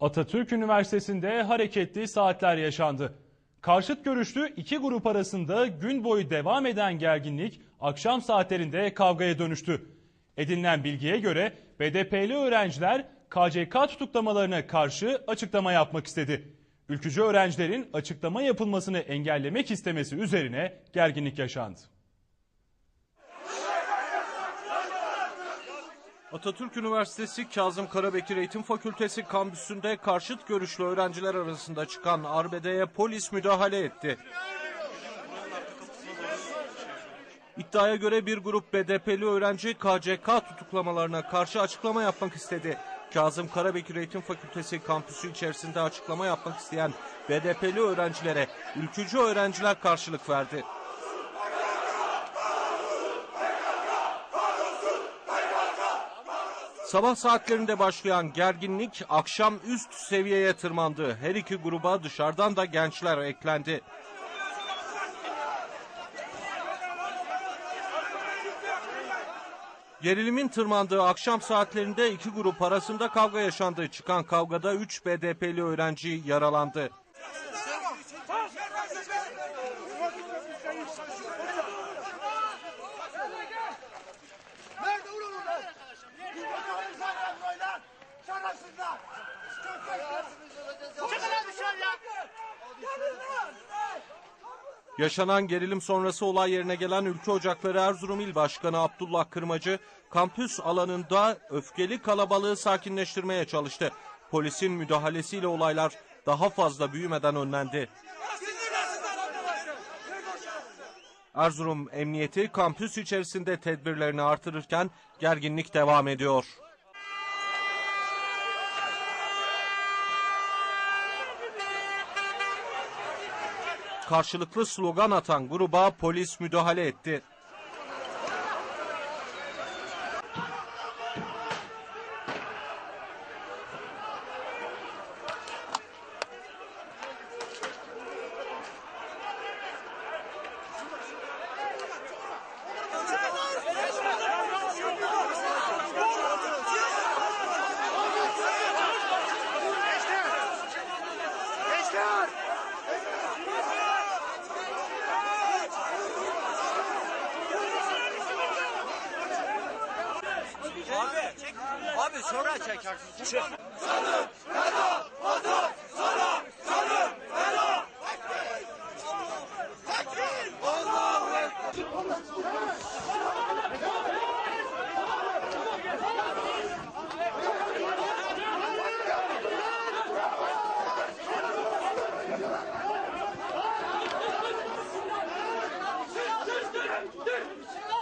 Atatürk Üniversitesi'nde hareketli saatler yaşandı. Karşıt görüşlü iki grup arasında gün boyu devam eden gerginlik akşam saatlerinde kavgaya dönüştü. Edinilen bilgiye göre BDP'li öğrenciler KCK tutuklamalarına karşı açıklama yapmak istedi. Ülkücü öğrencilerin açıklama yapılmasını engellemek istemesi üzerine gerginlik yaşandı. Atatürk Üniversitesi Kazım Karabekir Eğitim Fakültesi kampüsünde karşıt görüşlü öğrenciler arasında çıkan arbedeye polis müdahale etti. İddiaya göre bir grup BDP'li öğrenci KCK tutuklamalarına karşı açıklama yapmak istedi. Kazım Karabekir Eğitim Fakültesi kampüsü içerisinde açıklama yapmak isteyen BDP'li öğrencilere ülkücü öğrenciler karşılık verdi. Sabah saatlerinde başlayan gerginlik akşam üst seviyeye tırmandı. Her iki gruba dışarıdan da gençler eklendi. Gerilimin tırmandığı akşam saatlerinde iki grup arasında kavga yaşandı. Çıkan kavgada 3 BDP'li öğrenci yaralandı. Yaşanan gerilim sonrası olay yerine gelen Ülke Ocakları Erzurum İl Başkanı Abdullah Kırmacı, kampüs alanında öfkeli kalabalığı sakinleştirmeye çalıştı. Polisin müdahalesiyle olaylar daha fazla büyümeden önlendi. Erzurum Emniyeti kampüs içerisinde tedbirlerini artırırken gerginlik devam ediyor. Karşılıklı slogan atan gruba polis müdahale etti. Abi, çek. abi sonra çekersin. Çık. Sanır, feda, vatan, sana, sanır, feda. Tekbir! Allahu Ekber! Dur! Dur! Dur!